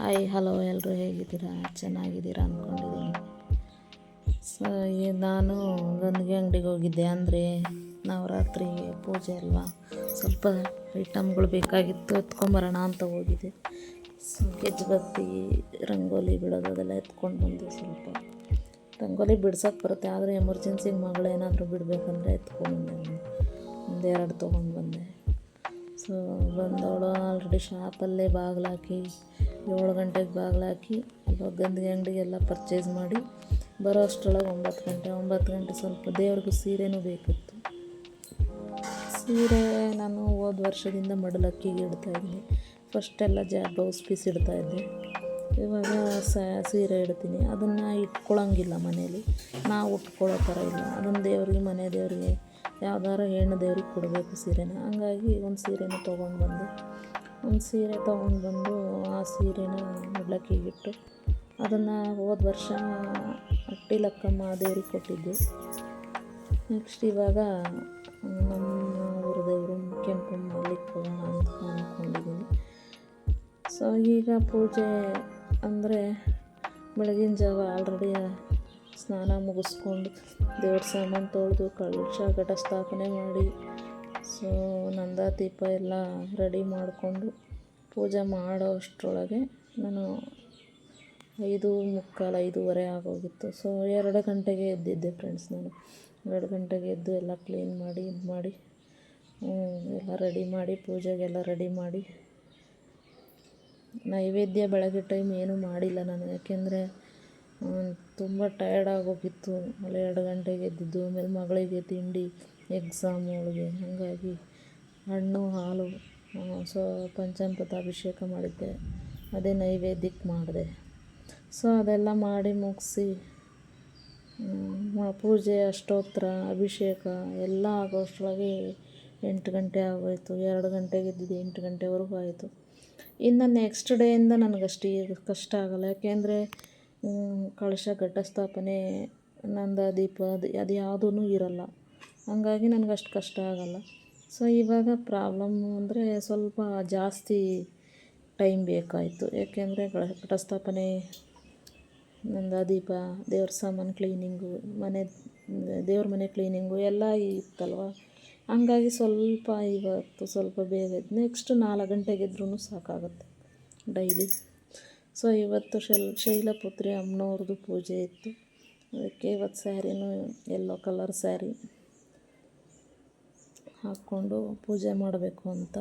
Hi, hello ಎಲ್ಲರೂ ಹೇಗಿದ್ದೀರಾ? ಚೆನ್ನಾಗಿದ್ದೀರಾ ಅಂದ್ಕೊಂಡಿದ್ದೀನಿ ಸೊ ನಾನು ಗಂದಿಗೆ ಅಂಗಡಿಗೆ ಹೋಗಿದ್ದೆ ಅಂದರೆ ನವರಾತ್ರಿಗೆ ಪೂಜೆ ಅಲ್ವಾ? ಸ್ವಲ್ಪ ಐಟಮ್ಗಳು ಬೇಕಾಗಿತ್ತು, ಎತ್ಕೊಂಬರೋಣ ಅಂತ ಹೋಗಿದ್ದೆ. ಸೊ ಗೆಜ್ಜುಬತ್ತಿ ರಂಗೋಲಿ ಬಿಡೋದು ಅದೆಲ್ಲ ಎತ್ಕೊಂಡು ಬಂದೆ ಸ್ವಲ್ಪ. ರಂಗೋಲಿ ಬಿಡ್ಸೋಕ್ಕೆ ಬರುತ್ತೆ, ಆದರೆ ಎಮರ್ಜೆನ್ಸಿಗೆ ಮಗಳೇನಾದರೂ ಬಿಡಬೇಕಂದ್ರೆ ಎತ್ಕೊಂಡ್ಬಂದೆ ಒಂದೆರಡು ತೊಗೊಂಡು ಬಂದೆ. ಸೊ ಬಂದವಳು ಆಲ್ರೆಡಿ ಶಾಪಲ್ಲೇ ಬಾಗಿಲಾಕಿ ಏಳು ಗಂಟೆಗೆ ಬಾಗಿಲಾಕಿ ಇವಾಗ ಗಂದಿಗೆ ಅಂಗಡಿಗೆಲ್ಲ ಪರ್ಚೇಸ್ ಮಾಡಿ, ಬರೋ ಅಷ್ಟರೊಳಗೆ ಒಂಬತ್ತು ಗಂಟೆ ಒಂಬತ್ತು ಗಂಟೆ ಸ್ವಲ್ಪ ದೇವ್ರಿಗೂ ಸೀರೆನೂ ಬೇಕಿತ್ತು. ಸೀರೆ ನಾನು ಹೋದ ವರ್ಷದಿಂದ ಮಡಲಕ್ಕಿಗೆ ಇಡ್ತಾಯಿದ್ದೀನಿ ಫಸ್ಟೆಲ್ಲ ಜಾ ಬ್ಲೌಸ್ ಪೀಸ್ ಇಡ್ತಾಯಿದ್ದೆ ಇವಾಗ ಸ, ಸೀರೆ ಇಡ್ತೀನಿ. ಅದನ್ನು ಇಟ್ಕೊಳ್ಳೋಂಗಿಲ್ಲ ಮನೇಲಿ. ನಾವು ಉಟ್ಕೊಳ್ಳೋ ಥರ ಇಲ್ಲ. ಅದೊಂದು ದೇವ್ರಿಗೆ, ಮನೆ ದೇವರಿಗೆ, ಯಾವ್ದಾರ ಹೆಣ್ಣು ದೇವ್ರಿಗೆ ಕೊಡಬೇಕು ಸೀರೆನ. ಹಂಗಾಗಿ ಒಂದು ಸೀರೆನ ತೊಗೊಂಡು ಬಂದೆ. ಒಂದು ಸೀರೆ ತೊಗೊಂಡು ಬಂದು ಆ ಸೀರೆನ ಮಡ್ಲಕ್ಕಿಗಿಟ್ಟು ಅದನ್ನು ಹೋದ ವರ್ಷ ಅಟ್ಟಿಲಕ್ಕಮ್ಮ ದೇವ್ರಿಗೆ ಕೊಟ್ಟಿದ್ದೆ. ನೆಕ್ಸ್ಟ್ ಇವಾಗ ನಮ್ಮ ಊರ ದೇವರು ಕೆಂಪಮ್ಮ ಅಲ್ಲಿಗೆ ಅಂತ ಅಂದ್ಕೊಂಡಿದ್ದೀನಿ ಸೊ ಈಗ ಪೂಜೆ ಅಂದರೆ ಬೆಳಗಿನ ಜಾವ ಆಲ್ರೆಡಿ ಸ್ನಾನ ಮುಗಿಸ್ಕೊಂಡು ದೇವ್ರ ಸಾಮಾನು ತೊಳೆದು ಕಳಶ ಘಟ ಸ್ಥಾಪನೆ ಮಾಡಿ ಸೊ ನಂದ ದೀಪ ಎಲ್ಲ ರೆಡಿ ಮಾಡಿಕೊಂಡು ಪೂಜೆ ಮಾಡೋ ಅಷ್ಟರೊಳಗೆ ನಾನು ಐದು ಮುಕ್ಕಾಲು ಐದೂವರೆ ಆಗೋಗಿತ್ತು. ಸೊ ಎರಡು ಗಂಟೆಗೆ ಎದ್ದಿದ್ದೆ ಫ್ರೆಂಡ್ಸ್ ನಾನು. ಎರಡು ಗಂಟೆಗೆ ಎದ್ದು ಎಲ್ಲ ಕ್ಲೀನ್ ಮಾಡಿ ಇದು ಮಾಡಿ ಎಲ್ಲ ರೆಡಿ ಮಾಡಿ, ಪೂಜೆಗೆಲ್ಲ ರೆಡಿ ಮಾಡಿ. ನೈವೇದ್ಯ ಬೆಳಗ್ಗೆ ಟೈಮ್ ಏನೂ ಮಾಡಿಲ್ಲ ನಾನು. ಯಾಕೆಂದರೆ ತುಂಬ ಟಯರ್ಡ್ ಆಗೋಗಿತ್ತು. ಆಮೇಲೆ ಎರಡು ಗಂಟೆಗೆ ಎದ್ದಿದ್ದು, ಆಮೇಲೆ ಮಗಳಿಗೆ ತಿಂಡಿ ಎಕ್ಸಾಮ್ ಅವಳಿಗೆ ಹಾಗಾಗಿ ಹಣ್ಣು, ಹಾಲು ಸೊ, ಪಂಚಾಮೃತ ಅಭಿಷೇಕ ಮಾಡಿದ್ದೆ. ಅದೇ ನೈವೇದ್ಯಕ್ಕೆ ಮಾಡಿದೆ. ಸೊ, ಅದೆಲ್ಲ ಮಾಡಿ ಮುಗಿಸಿ ಪೂಜೆ, ಅಷ್ಟೋತ್ರ, ಅಭಿಷೇಕ ಎಲ್ಲ ಆಗೋಷ್ಟರೊಳಗೆ ಎಂಟು ಗಂಟೆ ಆಗೋಯಿತು. ಎರಡು ಗಂಟೆಗೆ ಇದ್ದಿದ್ದು ಎಂಟು ಗಂಟೆವರೆಗೂ ಆಯಿತು. ಇನ್ನು ನೆಕ್ಸ್ಟ್ ಡೇಯಿಂದ ನನಗಷ್ಟು ಕಷ್ಟ ಆಗಲ್ಲ. ಯಾಕೆಂದರೆ ಕಳಶ ಘಟಸ್ಥಾಪನೆ, ನಂದ ದೀಪ, ಅದು ಅದು ಯಾವುದೂ ಇರೋಲ್ಲ. ಹಂಗಾಗಿ ನನಗೆ ಅಷ್ಟು ಕಷ್ಟ ಆಗೋಲ್ಲ. ಸೊ ಇವಾಗ ಪ್ರಾಬ್ಲಮ್ಮು ಅಂದರೆ ಸ್ವಲ್ಪ ಜಾಸ್ತಿ ಟೈಮ್ ಬೇಕಾಯಿತು. ಯಾಕೆಂದರೆ ಘಟಸ್ಥಾಪನೆ, ನಂದು ದೀಪ, ದೇವ್ರ ಸಾಮಾನು ಕ್ಲೀನಿಂಗು ಮನೆ, ದೇವ್ರ ಮನೆ ಕ್ಲೀನಿಂಗು ಎಲ್ಲ ಇತ್ತಲ್ವ? ಹಂಗಾಗಿ ಸ್ವಲ್ಪ ಇವತ್ತು ಸ್ವಲ್ಪ ಬೇಗ ನೆಕ್ಸ್ಟ್ ನಾಲ್ಕು ಗಂಟೆಗೆ ಎದ್ರೂ ಸಾಕಾಗುತ್ತೆ ಡೈಲಿ ಸೊ ಇವತ್ತು ಶೈಲ್, ಶೈಲಪುತ್ರಿ ಅಮ್ಮನವ್ರದ್ದು ಪೂಜೆ ಇತ್ತು. ಅದಕ್ಕೆ ಇವತ್ತು ಸ್ಯಾರಿನೂ ಎಲ್ಲೋ ಕಲರ್ ಸ್ಯಾರಿ ಹಾಕ್ಕೊಂಡು ಪೂಜೆ ಮಾಡಬೇಕು ಅಂತ.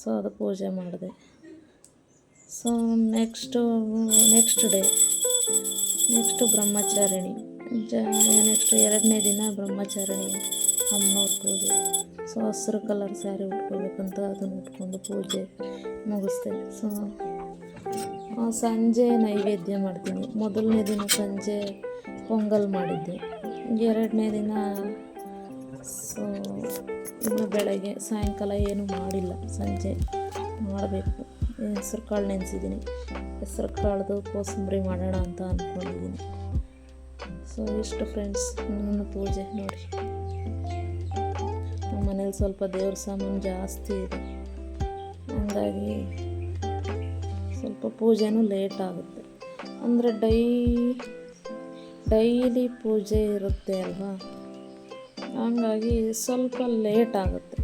ಸೊ ಅದು ಪೂಜೆ ಮಾಡಿದೆ. So next next day next Brahmacharini. ಜ ನೆಕ್ಸ್ಟ್ ಎರಡನೇ ದಿನ ಬ್ರಹ್ಮಚಾರಿಣಿ ಅಮ್ಮನವ್ರ ಪೂಜೆ. ಸೊ ಹಸಿರು ಕಲರ್ ಸ್ಯಾರಿ ಉಟ್ಕೊಳ್ಬೇಕಂತ ಅದನ್ನು ಉಟ್ಕೊಂಡು ಪೂಜೆ ಮುಗಿಸ್ದೆ. ಸೊ ಸಂಜೆ ನೈವೇದ್ಯ ಮಾಡ್ತೀನಿ. ಮೊದಲನೇ ದಿನ ಸಂಜೆ ಪೊಂಗಲ್ ಮಾಡಿದ್ದೆ. ಎರಡನೇ ದಿನ ಸೊ ಇನ್ನು ಬೆಳಗ್ಗೆ ಸಾಯಂಕಾಲ ಏನೂ ಮಾಡಿಲ್ಲ. ಸಂಜೆ ಮಾಡಬೇಕು. ಹೆಸ್ರು ಕಾಳು ನೆನೆಸಿದ್ದೀನಿ ಹೆಸ್ರು ಕಾಳ್ದು ಕೋಸಂಬರಿ ಮಾಡೋಣ ಅಂತ ಅಂದ್ಕೊಂಡಿದ್ದೀನಿ ಸೊ ಇಷ್ಟು ಫ್ರೆಂಡ್ಸ್ ನನ್ನ ಪೂಜೆ ನೋಡಿ. ನಮ್ಮ ಮನೇಲಿ ಸ್ವಲ್ಪ ದೇವ್ರ ಸಾಮಾನು ಜಾಸ್ತಿ ಇದೆ. ಹಂಗಾಗಿ ಸ್ವಲ್ಪ ಪೂಜೆನೂ ಲೇಟ್ ಆಗುತ್ತೆ. ಅಂದರೆ ಡೈ, ಡೈಲಿ ಪೂಜೆ ಇರುತ್ತೆ ಅಲ್ವಾ? ಹಂಗಾಗಿ ಸ್ವಲ್ಪ ಲೇಟ್ ಆಗುತ್ತೆ.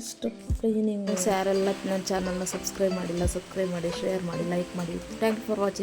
ಇಷ್ಟು ಕ್ಲೀನಿಂಗ್ ಯಾರೆಲ್ಲ ನನ್ನ ಚಾನಲ್ನ ಸಬ್ಸ್ಕ್ರೈಬ್ ಮಾಡಿಲ್ಲ ಸಬ್ಸ್ಕ್ರೈಬ್ ಮಾಡಿ ಶೇರ್ ಮಾಡಿ ಲೈಕ್ ಮಾಡಿ. Thank for watching